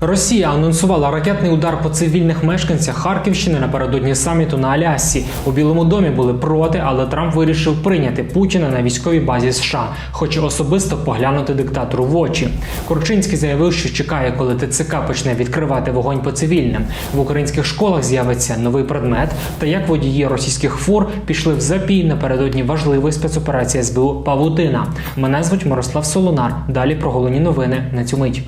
Росія анонсувала ракетний удар по цивільних мешканцях Харківщини напередодні саміту на Алясці. У Білому домі були проти, але Трамп вирішив прийняти Путіна на військовій базі США, хоче особисто поглянути диктатору в очі. Корчинський заявив, що чекає, коли ТЦК почне відкривати вогонь по цивільним. В українських школах з'явиться новий предмет, та як водії російських фур пішли в запій напередодні важливої спецоперації СБУ Павутина. Мене звуть Мирослав Солонар. Далі про головні новини на цю мить.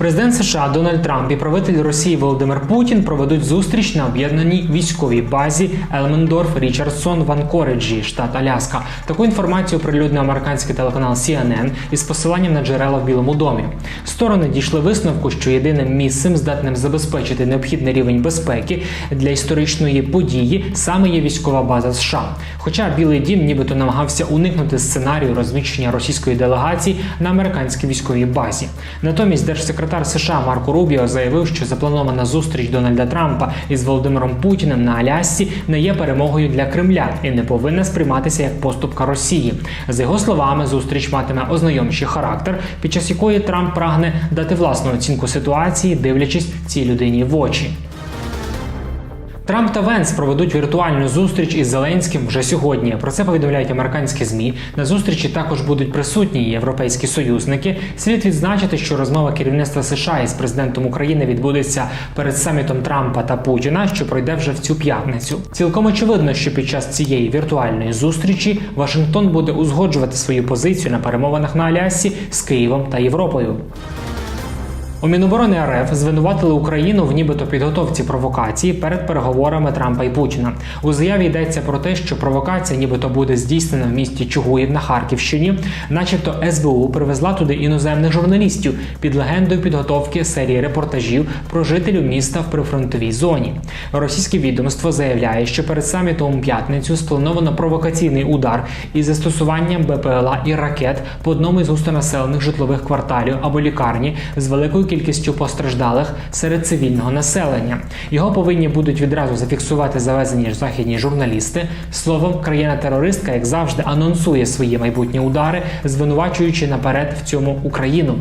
Президент США Дональд Трамп і правитель Росії Володимир Путін проведуть зустріч на об'єднаній військовій базі Елмендорф Річардсон в Анкореджі, штат Аляска. Таку інформацію оприлюднив американський телеканал CNN із посиланням на джерела в Білому домі. Сторони дійшли висновку, що єдиним місцем, здатним забезпечити необхідний рівень безпеки для історичної події, саме є військова база США. Хоча Білий Дім нібито намагався уникнути сценарію розміщення російської делегації на американській військовій базі. Натомість держсекретар США Марко Рубіо заявив, що запланована зустріч Дональда Трампа із Володимиром Путіним на Алясці не є перемогою для Кремля і не повинна сприйматися як поступка Росії. За його словами, зустріч матиме ознайомчий характер, під час якої Трамп прагне дати власну оцінку ситуації, дивлячись цій людині в очі. Трамп та Венс проведуть віртуальну зустріч із Зеленським вже сьогодні. Про це повідомляють американські змі. На зустрічі також будуть присутні європейські союзники. Слід відзначити, що розмова керівництва США із президентом України відбудеться перед самітом Трампа та Путіна, що пройде вже в цю п'ятницю. Цілком очевидно, що під час цієї віртуальної зустрічі Вашингтон буде узгоджувати свою позицію на перемовинах на Алясці з Києвом та Європою. У Міноборони РФ звинуватили Україну в нібито підготовці провокації перед переговорами Трампа і Путіна. У заяві йдеться про те, що провокація нібито буде здійснена в місті Чугуїв на Харківщині, начебто СБУ привезла туди іноземних журналістів під легендою підготовки серії репортажів про жителів міста в прифронтовій зоні. Російське відомство заявляє, що перед самітом у п'ятницю сплановано провокаційний удар із застосуванням БПЛА і ракет по одному із густонаселених житлових кварталів або лікарні з великою кількістю постраждалих серед цивільного населення. Його повинні будуть відразу зафіксувати завезені західні журналісти. Словом, країна-терористка, як завжди, анонсує свої майбутні удари, звинувачуючи наперед в цьому Україну.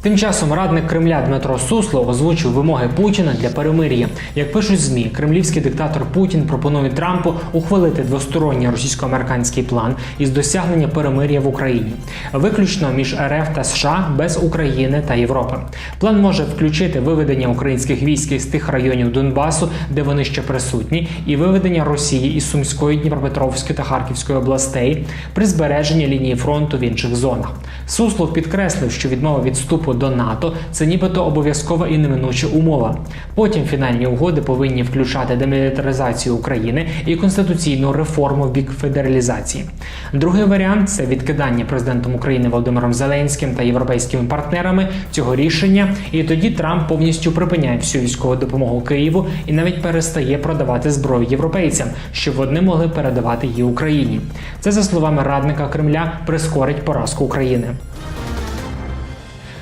Тим часом радник Кремля Дмитро Сусло озвучив вимоги Путіна для перемир'я. Як пишуть змі, кремлівський диктатор Путін пропонує Трампу ухвалити двосторонній російсько-американський план із досягнення перемир'я в Україні, виключно між РФ та США без України та Європи. План може включити виведення українських військ із тих районів Донбасу, де вони ще присутні, і виведення Росії із Сумської, Дніпропетровської та Харківської областей при збереженні лінії фронту в інших зонах. Суслов підкреслив, що відмова від вступу до НАТО це нібито обов'язкова і неминуча умова. Потім фінальні угоди повинні включати демілітаризацію України і конституційну реформу в бік федералізації. Другий варіант це відкидання президентом України Володимиром Зеленським та європейськими партнерами цього рішення, і тоді Трамп повністю припиняє всю військову допомогу Києву і навіть перестає продавати зброю європейцям, щоб вони могли передавати її Україні. Це за словами радника Кремля прискорить поразку України.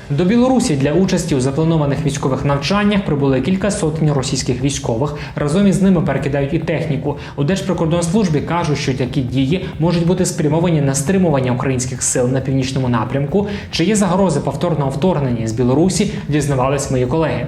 До Білорусі для участі у запланованих військових навчаннях прибули кілька сотень російських військових. Разом із ними перекидають і техніку. У Держприкордонслужбі кажуть, що такі дії можуть бути спрямовані на стримування українських сил на північному напрямку. Чи є загрози повторного вторгнення з Білорусі? Дізнавались мої колеги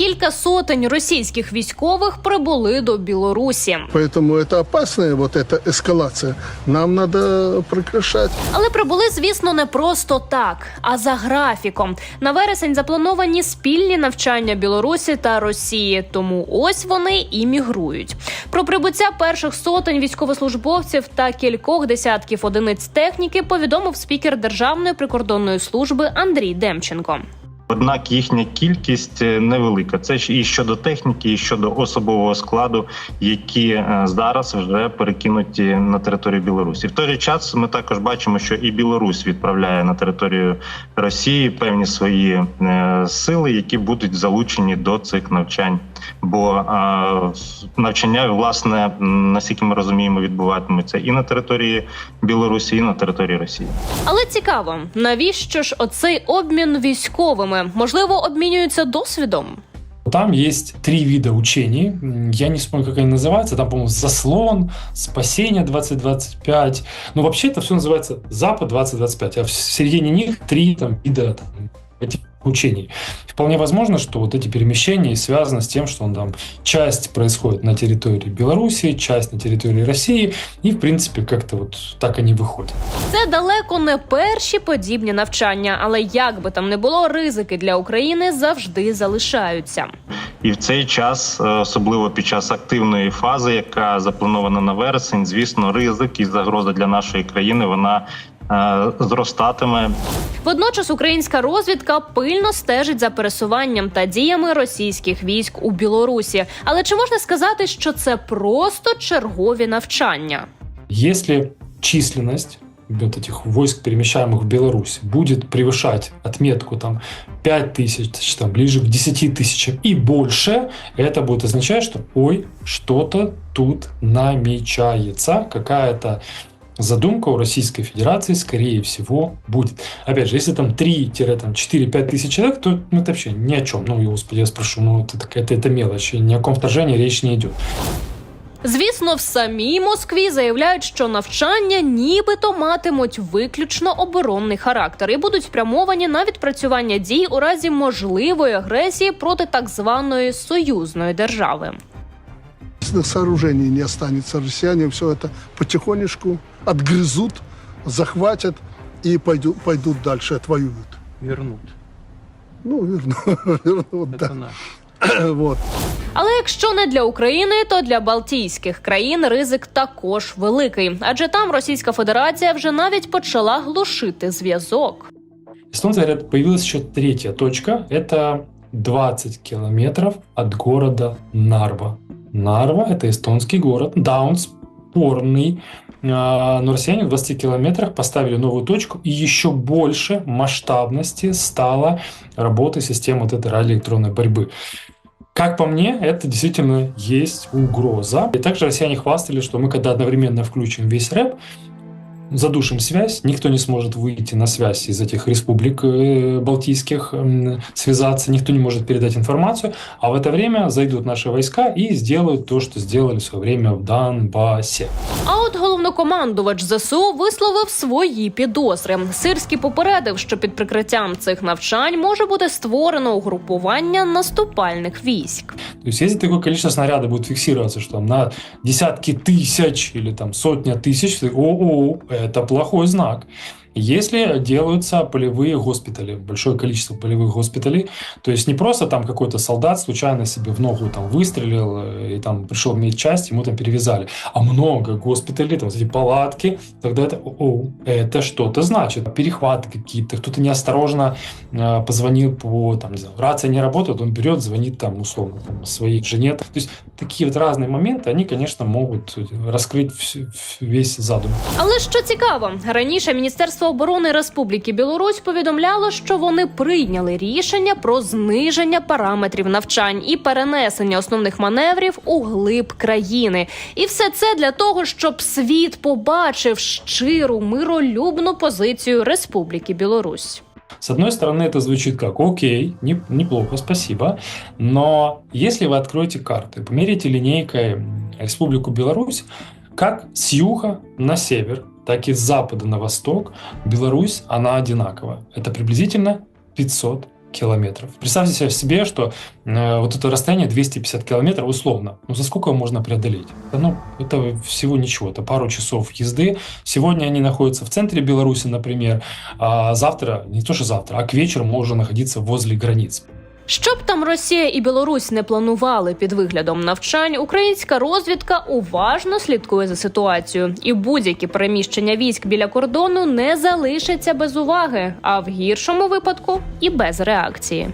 Кілька сотень російських військових прибули до Білорусі. Поэтому это опасная вот эта эскалация. Нам надо прекращать. Але прибули, звісно, не просто так, а за графіком. На вересень заплановані спільні навчання Білорусі та Росії. Тому ось вони і мігрують. Про прибуття перших сотень військовослужбовців та кількох десятків одиниць техніки повідомив спікер Державної прикордонної служби Андрій Демченко. Однак їхня кількість е, невелика. Це ж і щодо техніки, і щодо особового складу, які е, зараз вже перекинуті на територію Білорусі. В той же час ми також бачимо, що і Білорусь відправляє на територію Росії певні свої е, сили, які будуть залучені до цих навчань Бо е, навчання, власне, м, наскільки ми розуміємо, відбуватимуться і на території Білорусі, і на території Росії. Але цікаво, навіщо ж оцей обмін військовими? Можливо, обмінюються досвідом? Там есть три вида учений. М, Я не вспомню, как они называются. Там, по-моему, «Заслон», «Спасение 2025». Ну, вообще это все называется «Запад 2025». А в середине них три там, вида там, этих учений. Вполне возможно, что вот эти перемещения связаны с тем, что он там часть происходит на территории Беларуси, часть на территории России, и, в принципе, как-то вот так они выходят. Це далеко не перші подібні навчання, але як би там не було, ризики для України завжди залишаються. І в цей час, е, особливо під час активної фази, яка запланована на вересень, звісно, ризик і загроза для нашої країни вона е, зростатиме. Водночас українська розвідка пильно стежить за пересуванням та діями російських військ у Білорусі. Але чи можна сказати, що це просто чергові навчання? Если численность вот этих войск, перемещаемых в Беларусь, будет превышать отметку там 5 тысяч, там, ближе к 10 тысячам и больше, это будет означать, что ой, что-то тут намечается, какая-то задумка у Российской Федерации, скорее всего, будет. Опять же, если там 3-4-5 тысяч человек, то ну, это вообще ни о чем. Ну, господи, я спрошу, ну, это, это, это мелочь, и ни о каком вторжении речь не идет. Звісно, в самій Москві заявляють, що навчання нібито матимуть виключно оборонний характер і будуть спрямовані на відпрацювання дій у разі можливої агресії проти так званої союзної держави. Если сооружений не останется, россияне все это потихонечку отгрызут, захватят и пойдут, пойдут дальше, отвоюют. вернут. Ну, верну, вернут, Это да. наш. Вот. Але якщо не для України, то для Балтійських країн ризик також великий, адже там Російська Федерація вже навіть почала глушити зв'язок. Эстонцы говорят, появилась еще третья точка. Это 20 километров от города Нарва. Нарва – это эстонский город. Да, он спорный, а, но россияне в 20 километрах поставили новую точку, и еще больше масштабности стала работа системы вот этой радиоэлектронной борьбы. Как по мне, это действительно есть угроза. И также россияне хвастали, что мы когда одновременно включим весь рэп, задушим связь, никто не сможет выйти на связь из этих республик э, балтийских, м, связаться, никто не может передать информацию, а в это время зайдут наши войска и сделают то, что сделали в свое время в Донбассе. А от головнокомандувач ЗСУ висловив свої підозри. Сирський попередив, що під прикриттям цих навчань може бути створено угрупування наступальних військ. То есть, если такое количество снарядов будет фиксироваться, что там на десятки тысяч или там сотня тысяч, то, о, это плохой знак. Если делаются полевые госпитали, большое количество полевых госпиталей, то есть не просто там какой-то солдат случайно себе в ногу там выстрелил э, и там пришел в часть, ему там перевязали, а много госпиталей, там вот эти палатки, тогда это, о, это что-то значит. Перехваты какие-то, кто-то неосторожно э, позвонил по, там, не знаю, рация не работает, он берет, звонит там условно там, своей жене. То есть такие вот разные моменты, они, конечно, могут раскрыть всю- весь задум. Але що цікаво, раніше Міністерство оборони Республіки Білорусь повідомляло, що вони прийняли рішення про зниження параметрів навчань і перенесення основних маневрів у глиб країни. І все це для того, щоб світ побачив щиру миролюбну позицію Республіки Білорусь. С одной стороны, это звучит как «Окей, не- неплохо, спасибо», но если вы откроете карты, померите линейкой Республику Беларусь, как с юга на север, так и с запада на восток, Беларусь, она одинакова. Это приблизительно 500 километров. Представьте себе, что э, вот это расстояние 250 километров условно. Ну, за сколько можно преодолеть? Ну, это всего ничего, это пару часов езды. Сегодня они находятся в центре Беларуси, например, а завтра, не то что завтра, а к вечеру можно находиться возле границ. Щоб там Росія і Білорусь не планували під виглядом навчань, українська розвідка уважно слідкує за ситуацією, і будь-які переміщення військ біля кордону не залишаться без уваги, а в гіршому випадку і без реакції.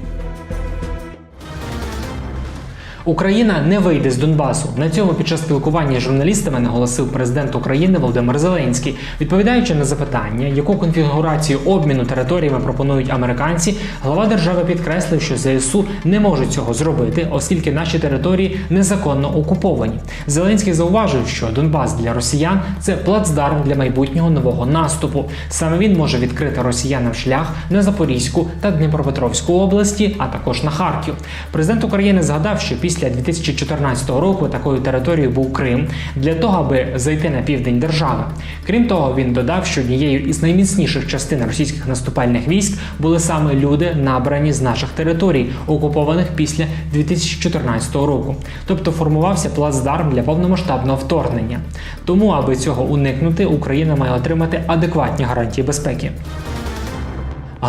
Україна не вийде з Донбасу. На цьому під час спілкування з журналістами наголосив президент України Володимир Зеленський, відповідаючи на запитання, яку конфігурацію обміну територіями пропонують американці. Глава держави підкреслив, що ЗСУ не можуть цього зробити, оскільки наші території незаконно окуповані. Зеленський зауважив, що Донбас для росіян це плацдарм для майбутнього нового наступу. Саме він може відкрити росіянам шлях на Запорізьку та Дніпропетровську області, а також на Харків. Президент України згадав, що після 2014 року такою територією був Крим для того, аби зайти на південь держави. Крім того, він додав, що однією із найміцніших частин російських наступальних військ були саме люди, набрані з наших територій, окупованих після 2014 року. Тобто формувався плацдарм для повномасштабного вторгнення. Тому, аби цього уникнути, Україна має отримати адекватні гарантії безпеки.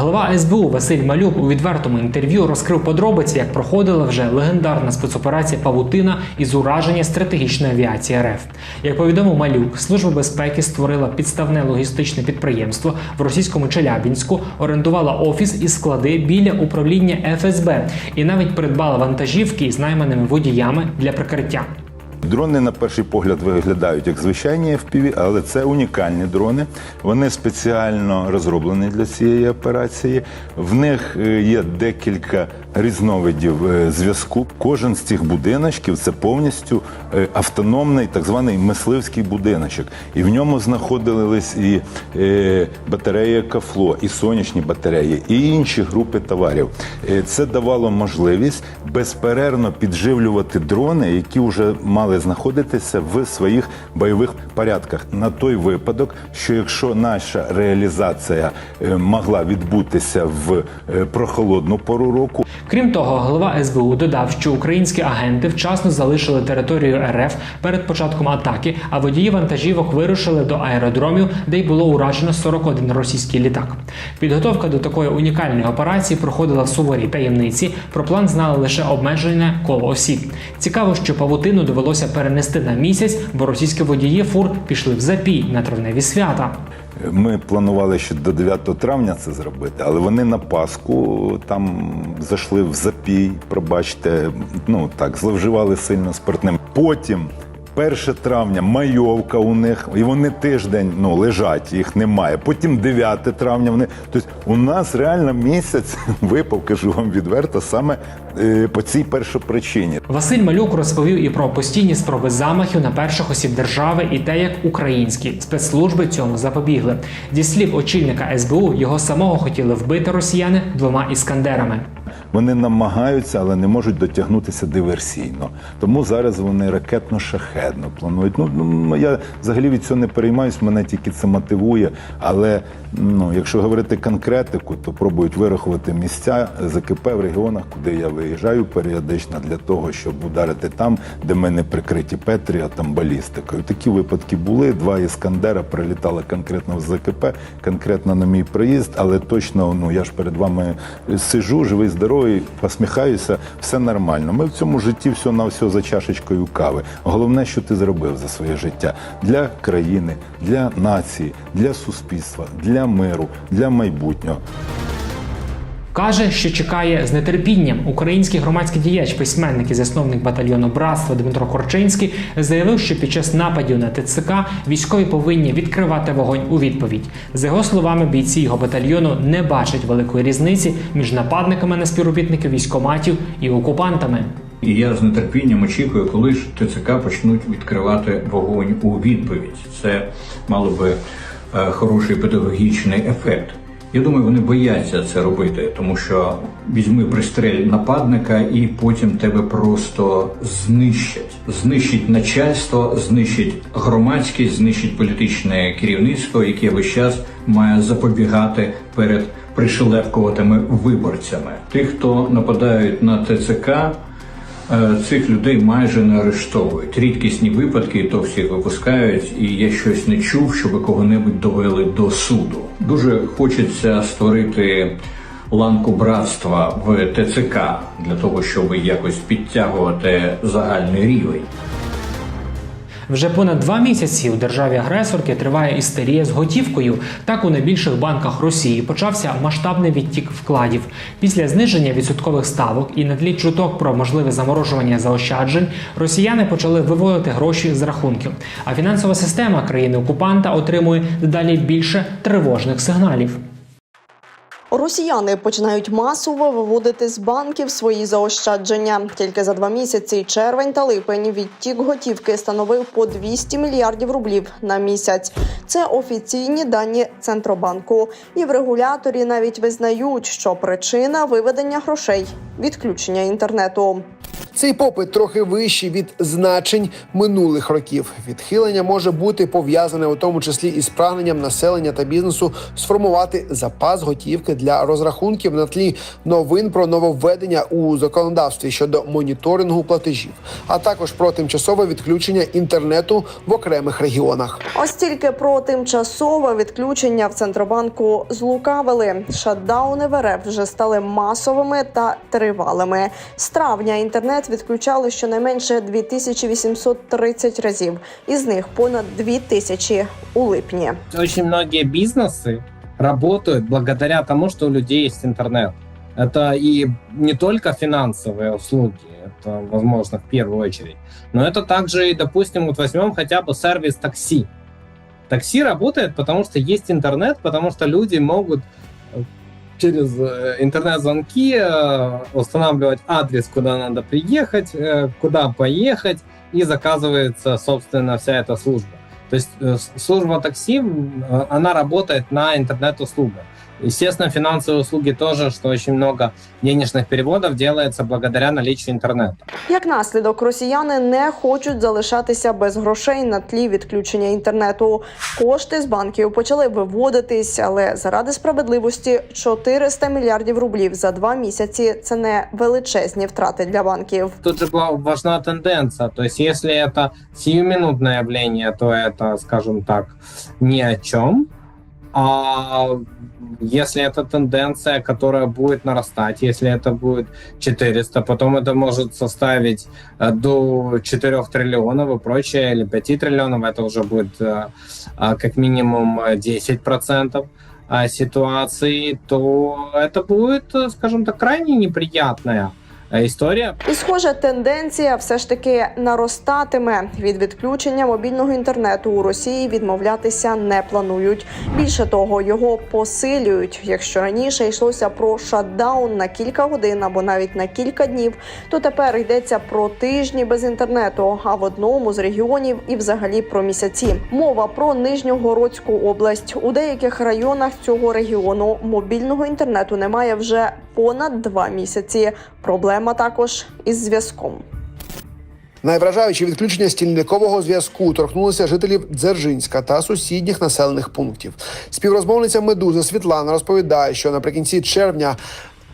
Глава СБУ Василь Малюк у відвертому інтерв'ю розкрив подробиці, як проходила вже легендарна спецоперація Павутина із ураження стратегічної авіації РФ. Як повідомив Малюк, Служба безпеки створила підставне логістичне підприємство в російському Челябінську, орендувала офіс і склади біля управління ФСБ і навіть придбала вантажівки із найманими водіями для прикриття. Дрони на перший погляд виглядають як звичайні FPV, але це унікальні дрони. Вони спеціально розроблені для цієї операції. В них е, є декілька різновидів е, зв'язку. Кожен з цих будиночків це повністю е, автономний так званий мисливський будиночок. І в ньому знаходились і е, батареї Кафло, і сонячні батареї, і інші групи товарів. Це давало можливість безперервно підживлювати дрони, які вже мали знаходитися в своїх бойових порядках на той випадок, що якщо наша реалізація могла відбутися в прохолодну пору року, Крім того, голова СБУ додав, що українські агенти вчасно залишили територію РФ перед початком атаки, а водії вантажівок вирушили до аеродромів, де й було уражено 41 російський літак. Підготовка до такої унікальної операції проходила в суворій таємниці. Про план знали лише обмежене коло осіб. Цікаво, що павутину довелося перенести на місяць, бо російські водії фур пішли в запій на травневі свята. Ми планували ще до 9 травня це зробити, але вони на Пасху там зайшли в запій, пробачте, ну так, зловживали сильно спиртним. Потім. 1 травня майовка у них, і вони тиждень ну, лежать, їх немає. Потім 9 травня вони. Тобто у нас реально місяць випав, кажу вам відверто, саме е, по цій першопричині. Василь Малюк розповів і про постійні спроби замахів на перших осіб держави, і те, як українські спецслужби цьому запобігли. Зі слів очільника СБУ, його самого хотіли вбити росіяни двома іскандерами. Вони намагаються, але не можуть дотягнутися диверсійно. Тому зараз вони ракетно-шахедно планують. Ну, ну я взагалі від цього не переймаюсь, мене тільки це мотивує. Але ну, якщо говорити конкретику, то пробують вирахувати місця ЗКП в регіонах, куди я виїжджаю періодично для того, щоб ударити там, де ми не прикриті Петрі, а там балістикою. Такі випадки були. Два іскандера прилітали конкретно в ЗКП, конкретно на мій приїзд, але точно ну я ж перед вами сижу, живий, здоровий, посміхаюся, все нормально. Ми в цьому житті все на все за чашечкою кави. Головне, що ти зробив за своє життя для країни, для нації, для суспільства, для миру, для майбутнього. Каже, що чекає з нетерпінням. Український громадський діяч, письменник і засновник батальйону братства Дмитро Корчинський заявив, що під час нападів на ТЦК військові повинні відкривати вогонь у відповідь. За його словами, бійці його батальйону не бачать великої різниці між нападниками на співробітників військоматів і окупантами. І я з нетерпінням очікую, коли ж ТЦК почнуть відкривати вогонь у відповідь. Це мало би е, хороший педагогічний ефект. Я думаю, вони бояться це робити, тому що візьми пристрель нападника і потім тебе просто знищать. Знищить начальство, знищить громадськість, знищить політичне керівництво, яке весь час має запобігати перед пришелепкуватими виборцями. Тих, хто нападають на ТЦК, Цих людей майже не арештовують. Рідкісні випадки, то всіх випускають, і я щось не чув, щоб кого-небудь довели до суду. Дуже хочеться створити ланку братства в ТЦК для того, щоб якось підтягувати загальний рівень. Вже понад два місяці у державі агресорки триває істерія з готівкою. Так у найбільших банках Росії почався масштабний відтік вкладів. Після зниження відсоткових ставок і на тлі чуток про можливе заморожування заощаджень росіяни почали виводити гроші з рахунків. А фінансова система країни окупанта отримує дедалі більше тривожних сигналів. Росіяни починають масово виводити з банків свої заощадження. Тільки за два місяці червень та липень відтік готівки становив по 200 мільярдів рублів на місяць. Це офіційні дані центробанку. І в регуляторі навіть визнають, що причина виведення грошей відключення інтернету. Цей попит трохи вищий від значень минулих років. Відхилення може бути пов'язане у тому числі із прагненням населення та бізнесу сформувати запас готівки для розрахунків на тлі новин про нововведення у законодавстві щодо моніторингу платежів, а також про тимчасове відключення інтернету в окремих регіонах. Ось тільки про тимчасове відключення в центробанку злукавили. Шатдауни в РФ вже стали масовими та тривалими. З травня інтернет відключали щонайменше 2830 разів, із них понад 2000 у липні. Очень многие бизнесы работают благодаря тому, что у людей есть интернет. Это и не только финансовые услуги, это, возможно, в первую очередь, но это также и, допустим, вот возьмем хотя бы сервис такси. Такси работает, потому что есть интернет, потому что люди могут э, через э, интернет-звонки э, устанавливать адрес, куда надо приехать, куда поехать, и заказывается, собственно, вся эта служба. То есть э, служба такси, э, она работает на интернет-услугах. Естественно, финансовые услуги тоже, что очень много денежных переводов делается благодаря наличию интернета. Як наслідок, росіяни не хочуть залишатися без грошей на тлі відключення інтернету. Кошти з банків почали виводитись, але заради справедливості 400 мільярдів рублів за два місяці це не величезні втрати для банків. Тут же гла- важна тенденция. То есть, если это сиюминутное явление, то это, скажем так, ни о чем. А если это тенденция, которая будет нарастать, если это будет 400, потом это может составить э, до 4 триллионов и прочее, или 5 триллионов, это уже будет э, а, как минимум э, 10% а, ситуации, то это будет, э, скажем так, крайне неприятная э, история. І схоже, тенденція все ж таки наростатиме. Від відключення мобільного інтернету у Росії відмовлятися не планують. Більше того, його посилюють. Якщо раніше йшлося про шатдаун на кілька годин або навіть на кілька днів, то тепер йдеться про тижні без інтернету, а в одному з регіонів і взагалі про місяці. Мова про Нижньогородську область. У деяких районах цього регіону мобільного інтернету немає вже понад два місяці. Проблема також із зв'язком. Найвражаючі відключення стільникового зв'язку торкнулися жителів Дзержинська та сусідніх населених пунктів. Співрозмовниця медузи Світлана розповідає, що наприкінці червня.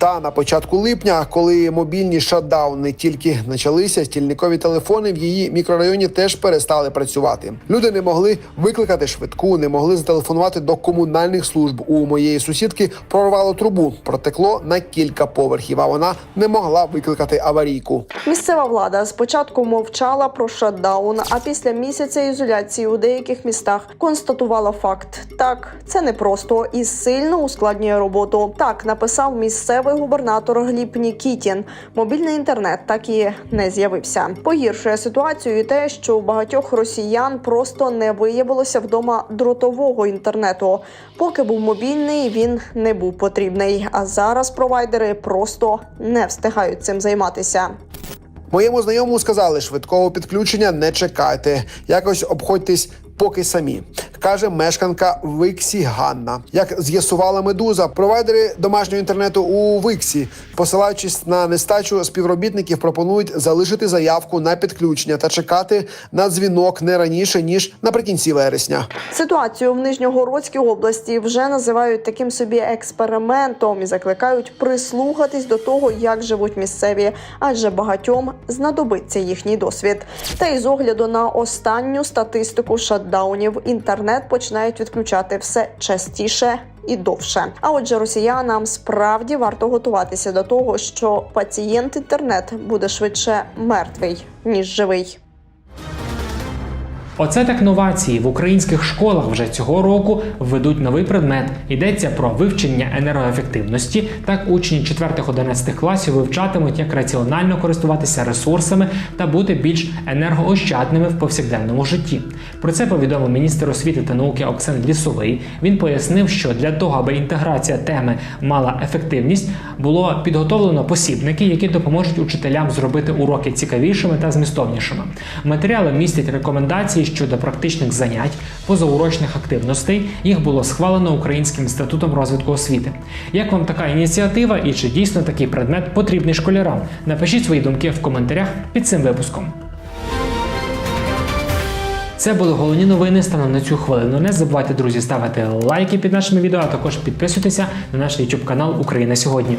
Та на початку липня, коли мобільні шатдауни тільки почалися, стільникові телефони в її мікрорайоні теж перестали працювати. Люди не могли викликати швидку, не могли зателефонувати до комунальних служб. У моєї сусідки прорвало трубу, протекло на кілька поверхів. А вона не могла викликати аварійку. Місцева влада спочатку мовчала про шатдаун, а після місяця ізоляції у деяких містах констатувала факт: так, це непросто і сильно ускладнює роботу. Так написав місцевий губернатор Гліб Нікітін. Мобільний інтернет так і не з'явився. Погіршує ситуацію те, що у багатьох росіян просто не виявилося вдома дротового інтернету. Поки був мобільний, він не був потрібний. А зараз провайдери просто не встигають цим займатися. Моєму знайомому сказали, швидкого підключення не чекайте. Якось обходьтесь поки самі. Каже мешканка Виксі Ганна. Як з'ясувала медуза, провайдери домашнього інтернету у Виксі, посилаючись на нестачу співробітників, пропонують залишити заявку на підключення та чекати на дзвінок не раніше ніж наприкінці вересня. Ситуацію в Нижньогородській області вже називають таким собі експериментом і закликають прислухатись до того, як живуть місцеві, адже багатьом знадобиться їхній досвід. Та й з огляду на останню статистику шатдаунів інтернет починають відключати все частіше. І довше. А отже, росіянам справді варто готуватися до того, що пацієнт інтернет буде швидше мертвий ніж живий. Оце так новації в українських школах вже цього року введуть новий предмет. Йдеться про вивчення енергоефективності. Так учні 4-11 класів вивчатимуть, як раціонально користуватися ресурсами та бути більш енергоощадними в повсякденному житті. Про це повідомив міністр освіти та науки Оксан Лісовий. Він пояснив, що для того, аби інтеграція теми мала ефективність, було підготовлено посібники, які допоможуть учителям зробити уроки цікавішими та змістовнішими. Матеріали містять рекомендації щодо практичних занять, позаурочних активностей. Їх було схвалено Українським інститутом розвитку освіти. Як вам така ініціатива і чи дійсно такий предмет потрібний школярам? Напишіть свої думки в коментарях під цим випуском. Це були головні новини станом на цю хвилину. Не забувайте, друзі, ставити лайки під нашими відео, а також підписуйтеся на наш YouTube канал Україна сьогодні.